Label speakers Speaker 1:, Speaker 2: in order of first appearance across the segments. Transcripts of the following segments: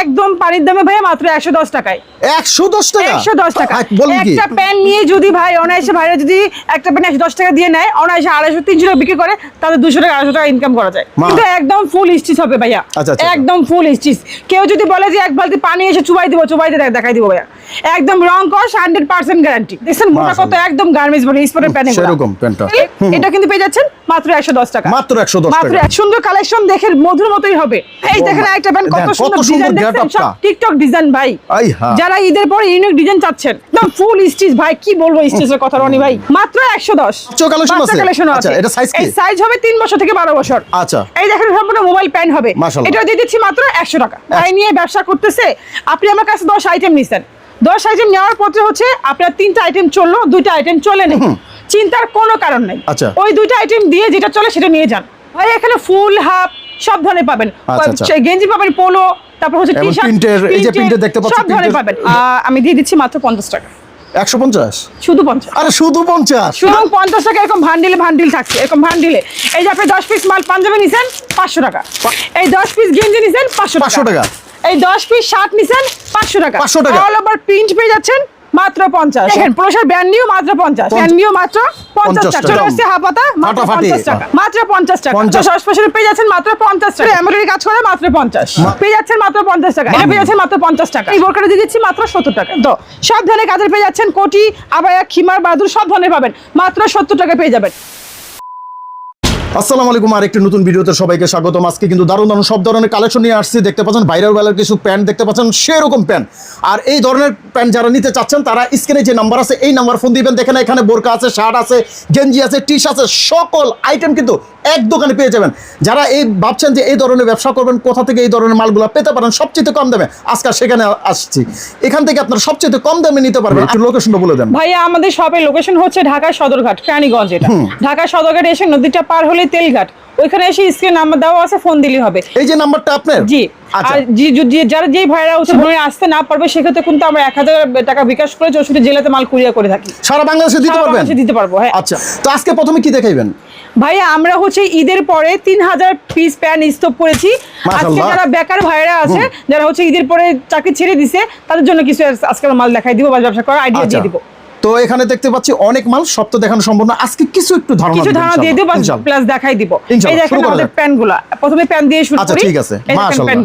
Speaker 1: একদম পানির দামে ভাইয়া মাত্র একশো দশ টাকায়।
Speaker 2: একশো দশ টাকা?
Speaker 1: একশো দশ টাকা। একটা প্যান নিয়ে যদি ভাই অনায়াসে ভাইরা যদি একটা প্যান একশো দশ টাকা দিয়ে নেয় অনায়াসে আড়াইশো তিনশো টাকা বিক্রি করে তাদের দুশো টাকা আড়াইশো টাকা ইনকাম করা যায়। কিন্তু একদম ফুল স্টিচ হবে ভাইয়া।
Speaker 2: আচ্ছা, আচ্ছা।
Speaker 1: একদম ফুল স্টিচ কেউ যদি বলে যে এক বালতি পানি এসে চুবাই দিব চুবাইতে দেখ- দেখাই দিব ভাইয়া। একদম রং কস হান্ড্রেড পার্সেন্ট গ্যারান্টি দেখছেন মোটা কত একদম গার্মেন্টস বলে স্পোর্টের প্যান
Speaker 2: সেরকম প্যান্টটা
Speaker 1: এটা কিন্তু পেয়ে যাচ্ছেন মাত্র একশো দশ টাকা।
Speaker 2: মাত্র একশো দশ
Speaker 1: মাত্র
Speaker 2: টাকা।
Speaker 1: এক সুন্দর কালেকশন দেখে মধুর মতোই হবে। এই দেখেন একটা প্যান্ট কত সুন্দর ডিজাইন টিকটক ডিজাইন ভাই। যারা ঈদের পর ইউনিক ডিজাইন চাচ্ছেন একদম ফুল স্টিচ ভাই কি বলব স্টিচের কথা রনি ভাই? মাত্র একশো দশ।
Speaker 2: বাচ্চা আছে?
Speaker 1: কালেকশন
Speaker 2: আচ্ছা,
Speaker 1: আছে।
Speaker 2: এটা size কি?
Speaker 1: সাইজ হবে তিন বছর থেকে বারো বছর।
Speaker 2: আচ্ছা।
Speaker 1: এই দেখেন সম্পূর্ণ মোবাইল প্যান হবে। এটা দিয়ে দিচ্ছি মাত্র একশো টাকা। ভাই নিয়ে ব্যবসা করতেছে। আপনি আমার কাছে দশ আইটেম নিছেন। দশ আইটেম নেওয়ার পথে হচ্ছে আপনার তিনটা আইটেম চলল দুইটা আইটেম চলে নেই। চিন্তার কোনো কারণ নাই।
Speaker 2: আচ্ছা।
Speaker 1: ওই দুইটা আইটেম দিয়ে যেটা চলে সেটা নিয়ে যান। ভাই এখানে ফুল হাফ সব ধরনের পাবেন। গেঞ্জি পাবেন পোলো তারপর হচ্ছে টি শার্ট
Speaker 2: প্রিন্টের, এই যে প্রিন্টের দেখতে পাচ্ছেন
Speaker 1: সব ধরনের পাবেন। আমি দিয়ে দিচ্ছি মাত্র পঞ্চাশ টাকা।
Speaker 2: একশো পঞ্চাশ?
Speaker 1: শুধু পঞ্চাশ।
Speaker 2: আরে শুধু পঞ্চাশ?
Speaker 1: শুধু পঞ্চাশ টাকা এরকম ভান্ডিলে ভান্ডিল থাকছে এরকম ভান্ডিলে। এই যে আপনি দশ পিস মাল পাঞ্জাবি নিছেন পাঁচশো টাকা। এই দশ পিস গেঞ্জি নিছেন পাঁচশো
Speaker 2: 500 টাকা।
Speaker 1: এই দশ পিস শার্ট নিছেন পাঁচশো টাকা।
Speaker 2: 500 টাকা।
Speaker 1: অল ওভার প্রিন্ট পেয়ে যাচ্ছেন মাত্র পঞ্চাশ। দেখেন পুরুষের ব্যান্ড নিউ মাত্র পঞ্চাশ। ব্যান্ড নিউ মাত্র পঞ্চাশ টাকা
Speaker 2: টাকা।
Speaker 1: চলে আসছে হাফাতা মাত্র পঞ্চাশ টাকা। মাত্র পঞ্চাশ টাকা।
Speaker 2: 50
Speaker 1: দশ পেয়ে যাচ্ছেন মাত্র পঞ্চাশ টাকা। এমব্রয়ডারি কাজ করে মাত্র পঞ্চাশ। পেয়ে যাচ্ছেন মাত্র পঞ্চাশ টাকা। এটা পেয়ে যাচ্ছেন মাত্র পঞ্চাশ টাকা। এই বোরকাটা দিয়ে দিচ্ছি মাত্র সত্তর টাকা। তো সব ধরনের কাজের পেয়ে যাচ্ছেন কোটি আবার খিমার বাদুর সব ধরনের পাবেন। মাত্র সত্তর টাকা পেয়ে যাবেন।
Speaker 2: আসসালামু আলাইকুম আর একটি নতুন ভিডিওতে সবাইকে স্বাগতম। আজকে কিন্তু দারুণ দারুণ সব ধরনের কালেকশন নিয়ে আসছি। দেখতে পাচ্ছেন ভাইরাল ভাইরাল কিছু প্যান্ট দেখতে পাচ্ছেন, সেরকম প্যান্ট আর এই ধরনের প্যান্ট যারা নিতে চাচ্ছেন, তারা স্ক্রিনে যে নাম্বার আছে, এই নাম্বার ফোন দিবেন। দেখেন এখানে বোরকা আছে শার্ট আছে, গেঞ্জি আছে টি আছে, সকল আইটেম কিন্তু এক দোকানে পেয়ে যাবেন। যারা এই ভাবছেন যে এই ধরনের ব্যবসা করবেন কোথা থেকে এই ধরনের মালগুলো পেতে পারেন সবচেয়ে কম দামে। আজকে সেখানে আসছি। এখান থেকে আপনারা সবচেয়ে কম দামে নিতে পারবেন। একটু লোকেশনটা বলে দেন।
Speaker 1: ভাইয়া আমাদের শপের লোকেশন হচ্ছে ঢাকা সদরঘাট কেরানীগঞ্জ এটা। ঢাকা সদরঘাট এসে নদীটা পার হলে তেলঘাট। ওইখানে এসে স্ক্রিন নাম্বার দেওয়া আছে ফোন দিলেই হবে।
Speaker 2: এই যে নাম্বারটা আপনার?
Speaker 1: জি।
Speaker 2: আচ্ছা।
Speaker 1: আর যে- যে- যে- যারা যেই ভাইরা হচ্ছে মনে আসতে না পারবে সেক্ষেত্রে কিন্তু আমরা এক হাজার টাকা বিকাশ করে চৌষট্টি জেলাতে মাল কুরিয়া করে থাকি।
Speaker 2: সারা বাংলাদেশে দিতে পারবেন?
Speaker 1: বাংলাদেশে দিতে পারব হ্যাঁ।
Speaker 2: আচ্ছা। তো আজকে প্রথমে কি দেখাইবেন?
Speaker 1: ভাইয়া আমরা হচ্ছে ঈদের পরে তিন হাজার পিস প্যান্ট স্টক করেছি। আজকে যারা বেকার ভাইরা আছে যারা হচ্ছে ঈদের পরে চাকরি ছেড়ে দিছে তাদের জন্য কিছু আজকে মাল দেখাই দিব বা ব্যবসা করার আইডিয়া
Speaker 2: আচ্ছা।
Speaker 1: দিয়ে দিব।
Speaker 2: তো এখানে দেখতে পাচ্ছি অনেক মাল সব তো দেখানো সম্ভব না। আজকে কিছু একটু ধারণা
Speaker 1: কিছু ধারণা দিয়ে দিব। প্লাস দেখাই দিব। এই দেখেন আমাদের
Speaker 2: যাক।
Speaker 1: প্রথমে প্যান্ট দিয়ে শুরু করি।
Speaker 2: আচ্ছা, ঠিক আছে। মাশাআল্লাহ।
Speaker 1: প্যান্ট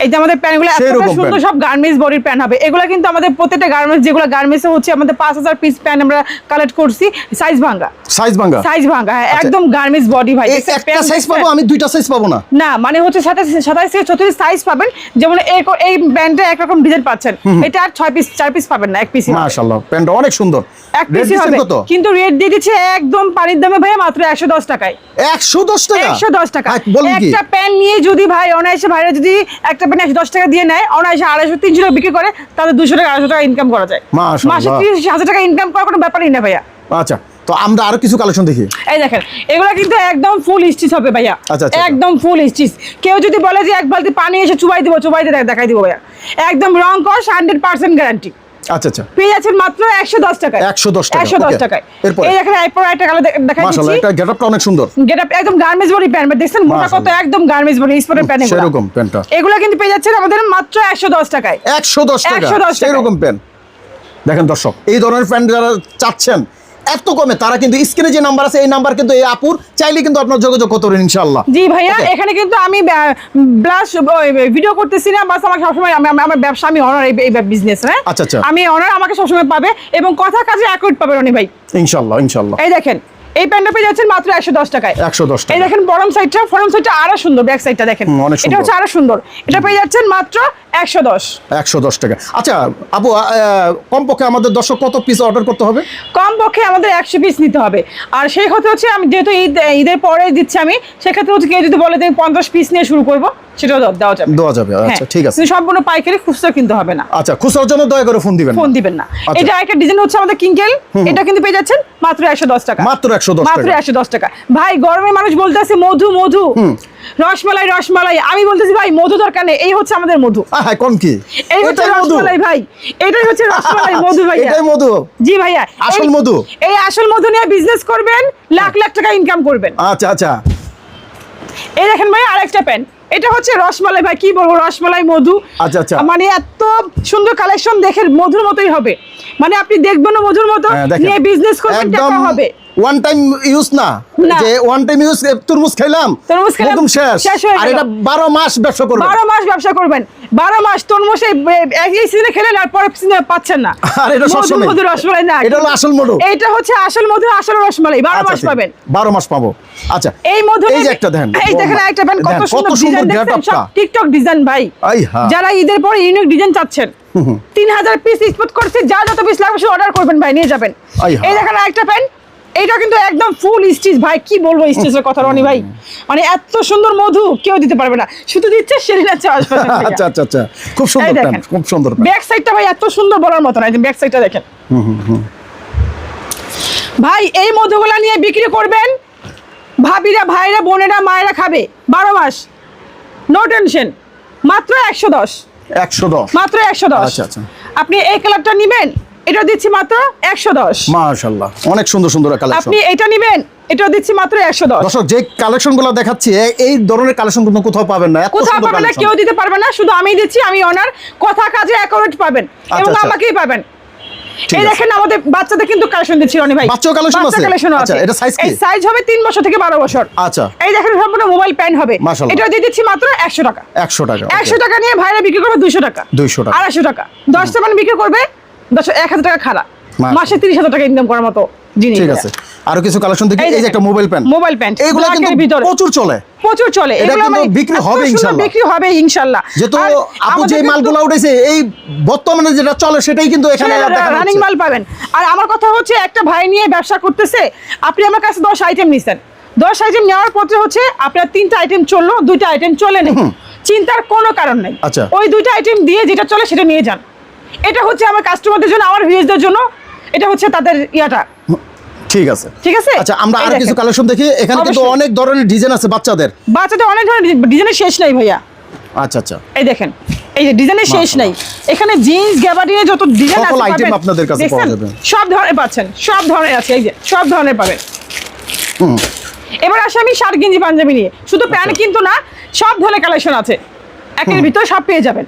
Speaker 1: এই যে আমাদের প্যান্টগুলো এত সুন্দর সব গার্মেন্টস বডির প্যান্ট হবে। এগুলা কিন্তু আমাদের প্রত্যেকটা গার্মেন্টস যেগুলো গার্মেন্টসে হচ্ছে আমাদের পাঁচ হাজার পিস প্যান্ট আমরা কালেক্ট করছি সাইজ ভাঙ্গা।
Speaker 2: সাইজ ভাঙ্গা?
Speaker 1: সাইজ ভাঙ্গা হ্যাঁ একদম গার্মেন্টস বডি ভাই।
Speaker 2: একটা সাইজ পাবো আমি দুইটা সাইজ পাবো না?
Speaker 1: না মানে হচ্ছে সাতাশ সাতাশ থেকে চৌত্রিশ সাইজ পাবেন। যেমন এই- এই ব্যান্ডে একরকম ডিজাইন পাচ্ছেন। এটা আর ছয় পিস চার পিস পাবেন না এক পিস
Speaker 2: মাশাআল্লাহ প্যান্টটা অনেক সুন্দর।
Speaker 1: এক পিসই হবে। কিন্তু রেট দিয়ে দিচ্ছে একদম পানির দামে ভাই মাত্র একশো দশ টাকায়।
Speaker 2: 110 টাকা?
Speaker 1: একশো দশ টাকা।
Speaker 2: হাই,
Speaker 1: একটা প্যান নিয়ে যদি ভাই অনায়াসে ভাইরা যদি একটা প্যান একশো দশ টাকা দিয়ে নেয় অনায়াসে আড়াইশো তিনশো টাকা বিক্রি করে তাদের দুশো টাকা আড়াইশো টাকা ইনকাম করা যায়। মাসে তিরিশ হাজার টাকা ইনকাম করার কোনো ব্যাপারই না ভাইয়া।
Speaker 2: আচ্ছা তো আমরা আরও কিছু কালেকশন দেখি।
Speaker 1: এই দেখেন এগুলো কিন্তু একদম ফুল স্টিচ হবে ভাইয়া।
Speaker 2: আচ্ছা, আচ্ছা।
Speaker 1: একদম ফুল স্টিচ কেউ যদি বলে যে এক বালতি পানি এসে চুবাই দিব চুবাই দিয়ে দেখাই দিব ভাইয়া। একদম রং কস হান্ড্রেড পার্সেন্ট গ্যারান্টি
Speaker 2: আচ্ছা আচ্ছা।
Speaker 1: পেয়ে যাচ্ছেন মাত্র একশো দশ টাকায়।
Speaker 2: 110 টাকা,
Speaker 1: একশো দশ
Speaker 2: okay.
Speaker 1: টাকায়।
Speaker 2: এরপরে?
Speaker 1: এই দেখেন এরপর একটা কালার দেখাই
Speaker 2: মাশাআল্লাহ এটা গেটআপটা অনেক সুন্দর।
Speaker 1: গেট আপ একদম গার্মেন্টস বডি প্যান্ট দেখছেন মোটা কত একদম গার্মেন্টস বডি স্পোর্টের প্যান্ট
Speaker 2: সেরকম প্যান্টটা
Speaker 1: এগুলো কিন্তু পেয়ে যাচ্ছেন আমাদের মাত্র একশো দশ টাকায়।
Speaker 2: 110 টাকা
Speaker 1: 110 টাকা।
Speaker 2: এরকম প্যান্ট দেখেন দর্শক এই ধরনের প্যান্ট যারা চাচ্ছেন এত কমে তারা কিন্তু স্ক্রিনে যে নাম্বার আছে এই নাম্বার কিন্তু এই আপুর চাইলে কিন্তু আপনার যোগাযোগ করতে পারেন ইনশাআল্লাহ।
Speaker 1: জি ভাইয়া এখানে কিন্তু আমি ব্লাশ ভিডিও করতেছি না বাস আমাকে সবসময় আমি আমি- আমার ব্যবসা আমি অনার এই বিজনেস হ্যাঁ?
Speaker 2: আচ্ছা, আচ্ছা।
Speaker 1: আমি অনার আমাকে সবসময় পাবে এবং কথা কাজে অ্যাকুরেট পাবে রনি ভাই।
Speaker 2: ইনশাআল্লাহ ইনশাআল্লাহ।
Speaker 1: এই দেখেন এই প্যান্টটা পেয়ে যাচ্ছেন মাত্র একশো দশ টাকায়।
Speaker 2: 110 টাকা।
Speaker 1: এই দেখেন বরম সাইডটা ফরম সাইডটা আরও সুন্দর ব্যাক সাইডটা দেখেন। এটা হচ্ছে আরও সুন্দর। এটা পেয়ে যাচ্ছেন মাত্র একশো দশ।
Speaker 2: একশো দশ টাকা। আচ্ছা আহ, কমপক্ষে আমাদের দর্শক কত পিস অর্ডার করতে হবে?
Speaker 1: কম পক্ষে আমাদের একশো পিস নিতে হবে। আর সেই ক্ষেত্রে হচ্ছে আমি যেহেতু ঈদ ঈদের পরে দিচ্ছি আমি সেক্ষেত্রে হচ্ছে কেউ যদি বলে আমি পঞ্চাশ পিস নিয়ে শুরু করব সেটাও দেওয়া- যাবে।
Speaker 2: দেওয়া যাবে আচ্ছা
Speaker 1: হ্যাঁ,
Speaker 2: ঠিক আছে।
Speaker 1: সম্পূর্ণ পাইকারি খুচরা কিনতে হবে না।
Speaker 2: আচ্ছা খুচরার জন্য দয়া করে ফোন দিবেন
Speaker 1: ফোন দিবেন না।
Speaker 2: আচ্ছা।
Speaker 1: এটা একটা ডিজাইন হচ্ছে আমাদের কিঙ্কেল এটা কিন্তু পেয়ে যাচ্ছেন মাত্র একশো দশ টাকা।
Speaker 2: মাত্র 110
Speaker 1: মাত্র একশো দশ টাকা। ভাই গরমে মানুষ বলতেছে মধু মধু। রসমালাই রসমালাই। আমি বলতেছি ভাই মধু দরকার নেই। এই হচ্ছে আমাদের মধু।
Speaker 2: হ্যাঁ কোন কি?
Speaker 1: এই হচ্ছে রসমালাই ভাই। এটাই হচ্ছে রসমালাই মধু ভাইয়া।
Speaker 2: এটাই মধু।
Speaker 1: জি ভাইয়া।
Speaker 2: আসল মধু?
Speaker 1: এই আসল মধু নিয়ে বিজনেস করবেন লাখ লাখ টাকা ইনকাম করবেন।
Speaker 2: আচ্ছা আচ্ছা।
Speaker 1: এই দেখেন ভাই আরেকটা এটা হচ্ছে রসমালাই ভাই। কি বলব রসমালাই মধু।
Speaker 2: আচ্ছা, আচ্ছা।
Speaker 1: মানে এত সুন্দর কালেকশন দেখে মধুর মতোই হবে। মানে আপনি দেখবেন মধুর মতো
Speaker 2: হ্যাঁ,
Speaker 1: নিয়ে বিজনেস করবেন টাকা হবে।
Speaker 2: ওয়ান টাইম ইউজ না। যে ওয়ান টাইম ইউজ তরমুজ খাইলাম
Speaker 1: তরমুজ খেলাম,
Speaker 2: একদম শেষ। আর এটা বারো মাস ব্যবসা করবে
Speaker 1: বারো মাস ব্যবসা করবেন। বারো মাস তরমুজ এই সিজনে খেলেন আর পরের সিজনে পাচ্ছেন না।
Speaker 2: আর এটা সবসময়।
Speaker 1: রসমালাই না।
Speaker 2: এটা হলো আসল মধু।
Speaker 1: এইটা হচ্ছে আসল মধু আসল রসমালাই। বারো
Speaker 2: আচ্ছা,
Speaker 1: মাস পাবেন।
Speaker 2: বারো মাস পাবো। আচ্ছা
Speaker 1: এই মধু
Speaker 2: এই যে একটা দেখেন।
Speaker 1: এই দেখেন একটা প্যান্ট কত সুন্দর ডিজাইন দেখছেন। টিকটক ডিজাইন ভাই। যারা ঈদের পর ইউনিক ডিজাইন চাচ্ছেন তিন হাজার পিস স্পট করছে যা যত পিস লাগবে অর্ডার করবেন ভাই নিয়ে যাবেন। এই দেখেন একটা প্যান্ট এইটা কিন্তু একদম ফুল স্টিচ ভাই কি বলব স্টিচের কথা রনি ভাই? মানে এত সুন্দর মধু কেউ দিতে পারবে না। শুধু দিচ্ছে সেরিনা চাষ
Speaker 2: আচ্ছা আচ্ছা আচ্ছা। খুব সুন্দর
Speaker 1: দেখেন।
Speaker 2: খুব সুন্দর
Speaker 1: ব্যাক সাইডটা ভাই এত সুন্দর বলার মতো না ব্যাক সাইডটা দেখেন। ভাই এই মধুগুলা নিয়ে বিক্রি করবেন ভাবিরা ভাইরা বোনেরা মায়েরা খাবে। বারো মাস। নো টেনশন মাত্র একশো দশ।
Speaker 2: একশো দশ।
Speaker 1: মাত্র একশো দশ।
Speaker 2: আচ্ছা, আচ্ছা।
Speaker 1: আপনি এই কালারটা নিবেন এটা দিচ্ছি মাত্র
Speaker 2: অনেক সুন্দর সুন্দর কালেকশন
Speaker 1: আপনি এটা নিবেন এটাও দিচ্ছি মাত্র
Speaker 2: দর্শক যে কালেকশন দেখাচ্ছি এই ধরনের কালেকশন কোথাও পাবেন না এত
Speaker 1: কোথাও পাবেন না কেউ দিতে পারবে না শুধু আমি দিচ্ছি আমি ওনার কথা কাজে অ্যাকোরেট পাবেন এবং
Speaker 2: আচ্ছা।
Speaker 1: আমাকেই পাবেন। এই দেখেন আমাদের বাচ্চাদের কিন্তু কালেকশন দিচ্ছি রনি ভাই। বাচ্চা
Speaker 2: আছে?
Speaker 1: ও
Speaker 2: আচ্ছা,
Speaker 1: আছে।
Speaker 2: এটা কি?
Speaker 1: সাইজ হবে বছর থেকে বারো বছর।
Speaker 2: আচ্ছা।
Speaker 1: এই দেখেন সম্পূর্ণ মোবাইল প্যান্ট হবে। এটা দিয়ে দিচ্ছি মাত্র একশো টাকা।
Speaker 2: একশো টাকা
Speaker 1: একশো টাকা নিয়ে ভাইরা বিক্রি করবে টাকা।
Speaker 2: 200 টাকা।
Speaker 1: মানে বিক্রি করবে দশ এক হাজার টাকা মাসে তিরিশ হাজার টাকা ইনকাম করার মতো জিনিস।
Speaker 2: ঠিক আছে। আরও কিছু কালেকশন দেখি।
Speaker 1: এই
Speaker 2: যে একটা mobile pant
Speaker 1: mobile pant black
Speaker 2: কিন্তু
Speaker 1: ভিতরে।
Speaker 2: প্রচুর চলে।
Speaker 1: প্রচুর চলে।
Speaker 2: এটা
Speaker 1: এগুলো
Speaker 2: কিন্তু বিক্রি হবে
Speaker 1: সুন্দর
Speaker 2: ইনশাল্লাহ।
Speaker 1: বিক্রি হবে ইনশাল্লাহ
Speaker 2: যেহেতু
Speaker 1: আর
Speaker 2: আপু যে মালগুলো উঠেছে এই বর্তমানে যেটা চলে সেটাই কিন্তু এখানে
Speaker 1: রানিং মাল পাবেন। আর আমার কথা হচ্ছে একটা ভাই নিয়ে ব্যবসা করতেছে। আপনি আমার কাছে দশ আইটেম নিছেন। দশ আইটেম নেওয়ার পথে হচ্ছে আপনার তিনটা আইটেম চলল দুইটা আইটেম চলে নেই। চিন্তার কোনো কারণ নেই।
Speaker 2: আচ্ছা।
Speaker 1: ওই দুইটা আইটেম দিয়ে যেটা চলে সেটা নিয়ে যান। এটা হচ্ছে আমার কাস্টমারদের জন্য আমার ভিউজদের জন্য। এটা হচ্ছে তাদের ইয়াটা।
Speaker 2: ঠিক আছে।
Speaker 1: ঠিক আছে?
Speaker 2: আচ্ছা আমরা আর কিছু কালেকশন দেখি। এখানে কিন্তু অনেক ধরনের ডিজাইন আছে বাচ্চাদের।
Speaker 1: বাচ্চাদের অনেক ধরনের ডিজাইনের শেষ নাই ভাইয়া।
Speaker 2: আচ্ছা আচ্ছা।
Speaker 1: এই দেখেন এই যে ডিজাইনের শেষ নাই। এখানে জিন্স গ্যাবার্ডিনে যত ডিজাইন আছে পাবেন।
Speaker 2: আপনাদের কাছে পাওয়া যাবে।
Speaker 1: সব ধরনের পাচ্ছেন সব ধরনের আছে এই যে সব ধরনের পাবেন। এবার আসি আমি শার্ট গেঞ্জি পাঞ্জাবি নিয়ে। শুধু প্যান্ট
Speaker 2: আচ্ছা।
Speaker 1: কিন্তু না সব ধরনের কালেকশন আছে। একের ভিতরে সব পেয়ে যাবেন।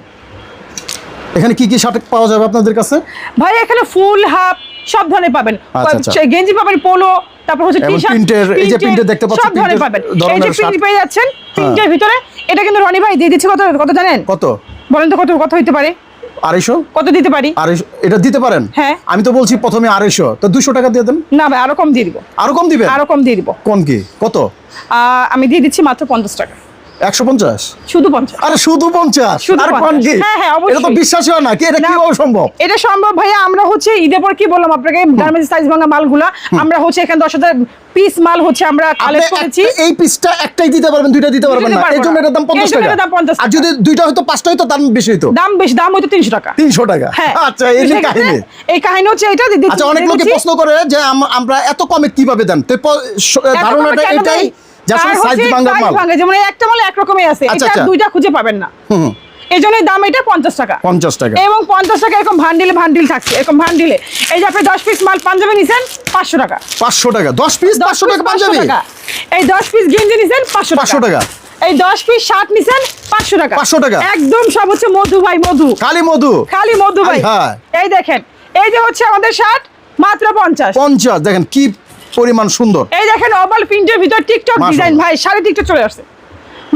Speaker 2: এখানে কি কি শার্ট পাওয়া যাবে আপনাদের কাছে?
Speaker 1: ভাই এখানে ফুল হাফ সব ধরনের পাবেন।
Speaker 2: আচ্ছা, আচ্ছা।
Speaker 1: গেঞ্জি পাবেন পোলো তারপর হচ্ছে টি শার্ট
Speaker 2: প্রিন্টের- এই যে প্রিন্টের দেখতে পাচ্ছি,
Speaker 1: সব ধরনের পাবেন। এই যে প্রিন্ট পেয়ে যাচ্ছেন প্রিন্টের ভিতরে এটা কিন্তু রনি ভাই দিয়ে দিচ্ছি কত কত জানেন?
Speaker 2: কত?
Speaker 1: বলেন তো কত কত হইতে পারে?
Speaker 2: আড়াইশো?
Speaker 1: কত দিতে পারি?
Speaker 2: আড়াইশো এটা দিতে পারেন?
Speaker 1: হ্যাঁ।
Speaker 2: আমি তো বলছি প্রথমে আড়াইশো তো দুশো টাকা দিয়ে দেন।
Speaker 1: না ভাই আরও কম দিয়ে দিব।
Speaker 2: আরও কম দিবেন?
Speaker 1: আরও কম দিয়ে দিব।
Speaker 2: কোন কি? কত?
Speaker 1: আমি দিয়ে দিচ্ছি মাত্র পঞ্চাশ টাকা।
Speaker 2: একশো পঞ্চাশ?
Speaker 1: শুধু পঞ্চাশ।
Speaker 2: আরে শুধু পঞ্চাশ?
Speaker 1: শুধু
Speaker 2: আর কোন
Speaker 1: 50
Speaker 2: কি
Speaker 1: হ্যাঁ, হ্যাঁ, অবশ্যই।
Speaker 2: এটা তো বিশ্বাসই হয় না কি? এটা
Speaker 1: না।
Speaker 2: সম্ভব
Speaker 1: এটা সম্ভব ভাইয়া আমরা হচ্ছে ঈদের পর কি বললাম আপনাকে? গার্মেন্টস সাইজ ভাঙা মালগুলা। আমরা হচ্ছে এখানে দশ হাজার পিস মাল হচ্ছে আমরা কালেক্ট করেছি।
Speaker 2: এই পিসটা একটাই দিতে পারবেন দুইটা দিতে পারবেন
Speaker 1: দিতে
Speaker 2: না
Speaker 1: পারব
Speaker 2: জন্য এটার দাম পঞ্চাশ
Speaker 1: এই জন্য
Speaker 2: টাকা।
Speaker 1: দাম 50
Speaker 2: আর যদি দুইটা হয়তো পাঁচটা হয়তো দাম বেশি হইতো।
Speaker 1: দাম বেশি দাম হয়তো তিনশো টাকা।
Speaker 2: তিনশো টাকা?
Speaker 1: হ্যাঁ।
Speaker 2: আচ্ছা এই কাহিনী।
Speaker 1: এই কাহিনী হচ্ছে এটা দিদি-
Speaker 2: আচ্ছা অনেক লোকে প্রশ্ন করে যে আমরা এত কমে কীভাবে দেন? তো ধারণাটা এটাই? যার
Speaker 1: আর
Speaker 2: সাইজ ভাঙা মাল।
Speaker 1: যেমন এই একটা মাল একরকমই আছে।
Speaker 2: আচ্ছা,
Speaker 1: এটা
Speaker 2: আচ্ছা।
Speaker 1: দুইটা খুঁজে পাবেন না।
Speaker 2: হুম, হুম,
Speaker 1: দাম এটা পঞ্চাশ টাকা।
Speaker 2: পঞ্চাশ টাকা।
Speaker 1: এবং পঞ্চাশ টাকা এরকম ভান্ডিলে ভান্ডিল থাকছে। এরকম ভান্ডিলে এই যে আপনি দশ পিস মাল পাঞ্জাবি নিছেন পাঁচশো টাকা।
Speaker 2: পাঁচশো টাকা। দশ পিস
Speaker 1: দশ
Speaker 2: টাকা
Speaker 1: 500
Speaker 2: পাঞ্জাবি।
Speaker 1: এই দশ পিস গেঞ্জি নিছেন পাঁচশো
Speaker 2: 500 টাকা।
Speaker 1: এই দশ পিস শার্ট নিছেন পাঁচশো টাকা।
Speaker 2: 500 টাকা।
Speaker 1: একদম সব হচ্ছে মধু ভাই মধু।
Speaker 2: কালী মধু?
Speaker 1: খালি মধু ভাই। এই দেখেন এই যে হচ্ছে আমাদের শার্ট মাত্র পঞ্চাশ।
Speaker 2: পঞ্চাশ। দেখেন কি পরিমাণ সুন্দর।
Speaker 1: এই দেখেন ওভাল প্রিন্টের ভিতর টিকটক ডিজাইন ভাই সাড়ে টিকটক চলে আসছে।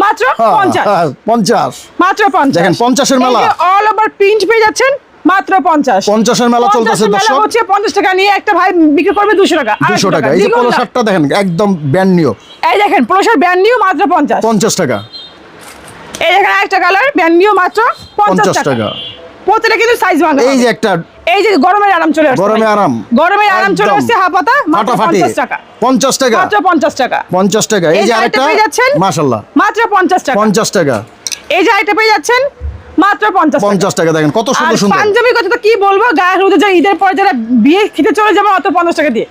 Speaker 1: মাত্র পঞ্চাশ।
Speaker 2: হ্যাঁ, পঞ্চাশ।
Speaker 1: মাত্র পঞ্চাশ।
Speaker 2: দেখেন, 50 এর মেলা।
Speaker 1: অল ওভার প্রিন্ট পেয়ে যাচ্ছেন মাত্র পঞ্চাশ।
Speaker 2: পঞ্চাশের মেলা চলতেছে
Speaker 1: 50 এর মেলা
Speaker 2: দর্শক।
Speaker 1: হচ্ছে পঞ্চাশ টাকা নিয়ে একটা ভাই বিক্রি করবে দুশো টাকা।
Speaker 2: দুশো
Speaker 1: আড়াইশো
Speaker 2: টাকা। এই যে পলো শার্টটা দেখেন একদম ব্যান্ড নিউ
Speaker 1: এই দেখেন পোলোশার ব্যান্ড নিউ মাত্র পঞ্চাশ।
Speaker 2: পঞ্চাশ টাকা।
Speaker 1: এই দেখেন একটা কালার ব্যান্ড নিউ মাত্র পঞ্চাশ
Speaker 2: 50
Speaker 1: টাকা।
Speaker 2: টাকা।
Speaker 1: প্রতিটা কিন্তু সাইজ ভাঙা
Speaker 2: এই যে একটা
Speaker 1: এই যে গরমের আরাম চলে আসছে
Speaker 2: গরমে
Speaker 1: ভাই।
Speaker 2: আরাম।
Speaker 1: গরমের আরাম চলে। আসছে মাত্র
Speaker 2: ফাটাফাটি।
Speaker 1: পঞ্চাশ টাকা।
Speaker 2: পঞ্চাশ টাকা।
Speaker 1: মাত্র পঞ্চাশ টাকা।
Speaker 2: পঞ্চাশ টাকা। এই যে আরেকটা
Speaker 1: আরেকটা পেয়ে যাচ্ছেন?
Speaker 2: মাশাল্লাহ
Speaker 1: মাত্র পঞ্চাশ টাকা।
Speaker 2: পঞ্চাশ টাকা।
Speaker 1: এই যে আইটা পেয়ে যাচ্ছেন মাত্র পঞ্চাশ টাকা।
Speaker 2: পঞ্চাশ টাকা দেখেন কত সুন্দর সুন্দর।
Speaker 1: পাঞ্জাবির কথা তো কি বলব? গায়ে হলুদে যা ঈদের পরে যারা বিয়ে খেতে চলে যাবে অত পঞ্চাশ টাকা দিয়ে।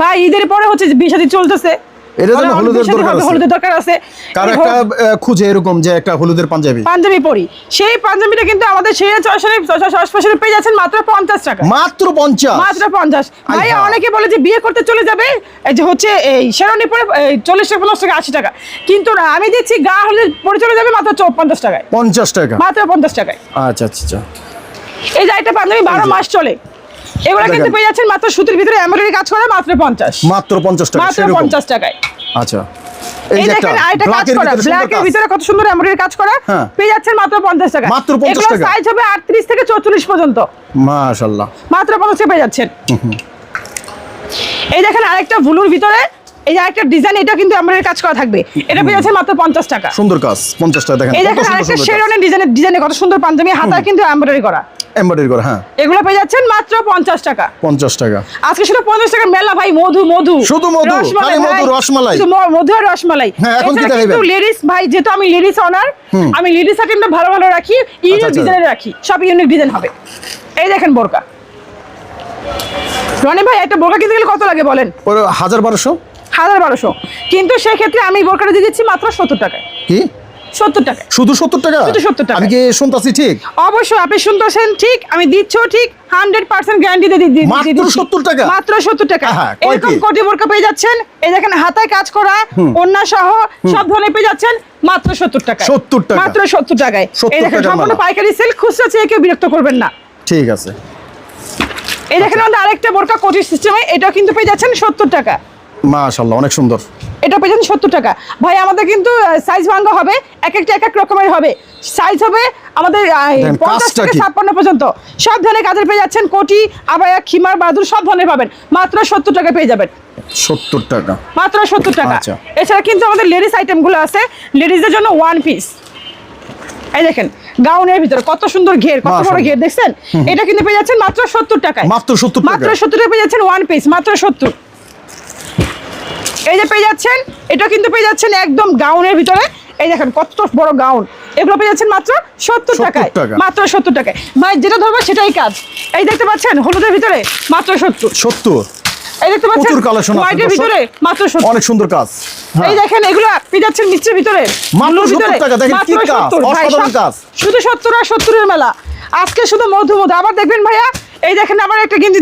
Speaker 1: ভাই ঈদের পরে হচ্ছে বিয়ে শাদী চলতেছে।
Speaker 2: জন্য হলুদের দরকার আছে।
Speaker 1: হলুদের দরকার আছে। কারও
Speaker 2: একটা খুঁজে এরকম যে একটা হলুদের পাঞ্জাবি।
Speaker 1: পাঞ্জাবি পরি। সেই পাঞ্জাবিটা কিন্তু আমাদের সেই চশারে চশারে পেয়ে যাচ্ছেন মাত্র পঞ্চাশ টাকা।
Speaker 2: মাত্র
Speaker 1: ভাই অনেকে বলে যে বিয়ে করতে চলে যাবে এই যে হচ্ছে এই পরে টাকা পঞ্চাশ টাকা আশি টাকা। কিন্তু না আমি দিচ্ছি গা হলে পরে চলে যাবে মাত্র চৌ- পঞ্চাশ টাকায়।
Speaker 2: পঞ্চাশ টাকা।
Speaker 1: মাত্র পঞ্চাশ টাকায়।
Speaker 2: আচ্ছা আচ্ছা আচ্ছা।
Speaker 1: এই যে একটা পাঞ্জাবি বারো
Speaker 2: এই যে।
Speaker 1: মাস চলে। এগুলো কিন্তু পেয়ে যাচ্ছেন মাত্র সুতির ভিতরে এমব্রয়ডারি কাজ করে মাত্র পঞ্চাশ।
Speaker 2: মাত্র পঞ্চাশ টাকা
Speaker 1: মাত্র
Speaker 2: সেরকম।
Speaker 1: পঞ্চাশ টাকায়।
Speaker 2: আচ্ছা।
Speaker 1: এই
Speaker 2: যে একটা
Speaker 1: কাজ করা ব্ল্যাকের ভিতরে কত সুন্দর এমব্রয়ডারি কাজ করা
Speaker 2: হ্যাঁ।
Speaker 1: পেয়ে যাচ্ছেন মাত্র পঞ্চাশ টাকা
Speaker 2: মাত্র 50 টাকা।
Speaker 1: সাইজ হবে আটত্রিশ থেকে চৌচল্লিশ পর্যন্ত।
Speaker 2: মাশাআল্লাহ।
Speaker 1: মাত্র পঞ্চাশ টাকা পেয়ে যাচ্ছেন। এই দেখেন আরেকটা ভুলুর ভিতরে এই যে আরেকটা ডিজাইন এটা কিন্তু কাজ করা থাকবে। এটা পেয়ে যাচ্ছেন মাত্র পঞ্চাশ টাকা।
Speaker 2: সুন্দর কাজ পঞ্চাশ টাকা দেখেন
Speaker 1: এই দেখেন আরেকটা
Speaker 2: সুন্দর
Speaker 1: ডিজাইনের ডিজাইনে কত সুন্দর পাঞ্জাবি হাতা কিন্তু এমব্রয়ডারি করা।
Speaker 2: এমব্রয়ডারি করে হ্যাঁ।
Speaker 1: এগুলো পেয়ে যাচ্ছেন মাত্র পঞ্চাশ টাকা।
Speaker 2: পঞ্চাশ টাকা।
Speaker 1: আজকে শুধু পঞ্চাশ টাকা মেলা ভাই মধু মধু।
Speaker 2: শুধু মধু,
Speaker 1: রসমালাই
Speaker 2: খালি মধু, রসমালাই।
Speaker 1: শুধু মধু আর রসমালাই।
Speaker 2: হ্যাঁ, এখন কি দেখাইবেন?
Speaker 1: কিন্তু লেডিস ভাই যেহেতু আমি লেডিস অনার আমি লেডিস আইটেমটা ভালো ভালো রাখি ইউনিক
Speaker 2: আচ্ছা।
Speaker 1: ডিজাইনের রাখি। সব ইউনিক ডিজাইন হবে। এই দেখেন বোরকা। রনি ভাই একটা বোরকা কিনতে গেলে কত লাগে বলেন?
Speaker 2: হাজার বারোশো।
Speaker 1: হাজার বারোশো। কিন্তু সেক্ষেত্রে আমি বোরকাটা দিয়ে দিচ্ছি মাত্র সত্তর টাকায়।
Speaker 2: কি?
Speaker 1: সত্তর টাকা
Speaker 2: শুধু সত্তর টাকা?
Speaker 1: শুধু 70 টাকা।
Speaker 2: আমি কি শুনতাছি ঠিক?
Speaker 1: অবশ্যই আপনি শুনতেছেন ঠিক আমি দিচ্ছিও ঠিক হান্ড্রেড পার্সেন্ট গ্যারান্টি দিয়ে দি-
Speaker 2: মাত্র
Speaker 1: দিয়ে দিচ্ছি।
Speaker 2: 70 টাকা?
Speaker 1: মাত্র সত্তর টাকা। এরকম কোটি বোরকা পেয়ে যাচ্ছেন এই দেখেন হাতায় কাজ করা অন্য সহ সব ধরনের পেয়ে যাচ্ছেন মাত্র সত্তর টাকা
Speaker 2: 70 টাকা।
Speaker 1: মাত্র সত্তর টাকায়।
Speaker 2: 70
Speaker 1: এই দেখেন সম্পূর্ণ পাইকারি সেল খুচরা চেয়ে কেউ বিরক্ত করবেন না।
Speaker 2: ঠিক আছে।
Speaker 1: এই দেখেন আমাদের আরেকটা বোরকা কোটির সিস্টেমে এটাও কিন্তু পেয়ে যাচ্ছেন সত্তর টাকা।
Speaker 2: মাশাল্লাহ অনেক সুন্দর।
Speaker 1: এটা পেয়ে যাচ্ছেন সত্তর টাকা। ভাই আমাদের কিন্তু সাইজ ভাঙ্গা হবে এক একটা এক এক রকমের হবে। সাইজ হবে আমাদের পঞ্চাশ থেকে? ছাপ্পান্ন পর্যন্ত। সব ধরনের কাজের পেয়ে যাচ্ছেন কোটি আবায়া খিমার বাদুর সব ধরনের পাবেন। মাত্র সত্তর টাকা পেয়ে যাবেন।
Speaker 2: সত্তর টাকা।
Speaker 1: মাত্র সত্তর টাকা।
Speaker 2: আচ্ছা।
Speaker 1: এছাড়া কিন্তু আমাদের লেডিস আইটেমগুলো আছে। লেডিসদের জন্য ওয়ান পিস এই দেখেন গাউনের ভিতরে কত সুন্দর ঘের কত বড় ঘের দেখছেন? এটা কিন্তু পেয়ে যাচ্ছেন মাত্র সত্তর টাকায়।
Speaker 2: মাত্র 70 টাকা।
Speaker 1: মাত্র সত্তর টাকা পেয়ে যাচ্ছেন ওয়ান পিস মাত্র সত্তর। এই যে পেয়ে যাচ্ছেন এটা কিন্তু পেয়ে যাচ্ছেন একদম গাউনের ভিতরে। এই দেখেন কত বড় গাউন এগুলো পেয়ে যাচ্ছেন মাত্র সত্তর টাকায়। মাত্র সত্তর টাকায়। ভাই যেটা ধরবো সেটাই কাজ। এই দেখতে পাচ্ছেন হলুদের ভিতরে মাত্র সত্তর।
Speaker 2: সত্তর।
Speaker 1: এই দেখতে পাচ্ছেন হোয়াইটের ভিতরে মাত্র
Speaker 2: অনেক সুন্দর কাজ। হ্যাঁ।
Speaker 1: এই দেখেন এগুলো পেয়ে যাচ্ছেন ভিতরে।
Speaker 2: মাত্র
Speaker 1: ব্লুর
Speaker 2: 70 টাকা, দেখেন কি কাজ,
Speaker 1: 70 ভাই,
Speaker 2: অসাধারণ কাজ।
Speaker 1: শুধু আর সত্তরের মেলা। আজকে শুধু মধু মধু আবার দেখবেন ভাইয়া এই দেখেন আবার একটা গেঞ্জি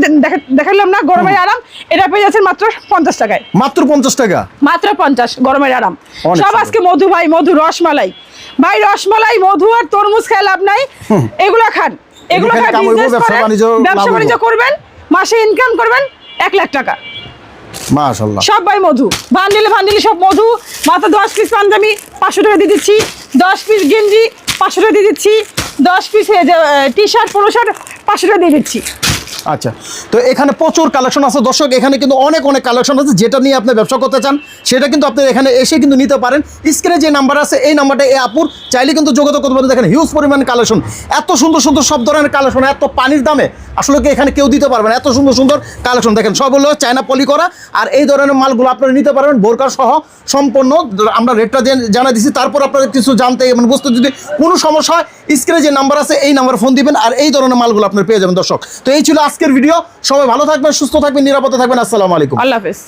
Speaker 1: দেখালাম না গরমের আরাম। এটা পেয়ে যাচ্ছেন মাত্র পঞ্চাশ টাকায়।
Speaker 2: মাত্র পঞ্চাশ টাকা?
Speaker 1: মাত্র পঞ্চাশ গরমের আরাম। সব আজকে মধু ভাই মধু রসমালাই। ভাই রসমালাই মধু আর তরমুজ খেয়ে লাভ নাই। এগুলো খান। এগুলো
Speaker 2: ব্যবসা বাণিজ্য
Speaker 1: করবেন মাসে ইনকাম করবেন এক লাখ টাকা।
Speaker 2: সব
Speaker 1: ভাই মধু। ভান্ডিলে ভান্ডিলে সব মধু। মাত্র দশ পিস পাঞ্জাবি পাঁচশো টাকা দিয়ে দিচ্ছি। দশ পিস গেঞ্জি পাঁচশো টাকা দিয়ে দিচ্ছি। দশ পিস টি শার্ট পনেরো শার্ট পাঁচশো টাকা দিয়ে দিচ্ছি।
Speaker 2: আচ্ছা তো এখানে প্রচুর কালেকশন আছে। দর্শক, এখানে কিন্তু অনেক অনেক কালেকশন আছে, যেটা নিয়ে আপনি ব্যবসা করতে চান, সেটা কিন্তু আপনি এখানে এসে কিন্তু নিতে পারেন। স্ক্রিনে যে নাম্বার আছে, এই নাম্বারটা এই আপুর চাইলে কিন্তু যোগাযোগ করতে পারেন। দেখেন হিউজ পরিমাণ কালেকশন এত সুন্দর সুন্দর সব ধরনের কালেকশন এত পানির দামে। আসলে কি এখানে কেউ দিতে পারবেন এত সুন্দর সুন্দর কালেকশন দেখেন, সব হলো চায়না পলি করা। আর এই ধরনের মালগুলো আপনারা নিতে পারবেন বোরকার সহ, সম্পূর্ণ। আমরা রেটটা জানা দিচ্ছি তারপর আপনারা কিছু জানতে মানে বুঝতে যদি কোনো সমস্যা হয় স্ক্রিনে যে নাম্বার আছে, এই নাম্বার ফোন দিবেন। আর এই ধরনের মালগুলো আপনারা পেয়ে যাবেন, দর্শক। তো এই ছিল আজকের ভিডিও সবাই ভালো থাকবেন সুস্থ থাকবেন নিরাপদে থাকবেন। আসসালামু আলাইকুম।
Speaker 1: আল্লাহ হাফেজ।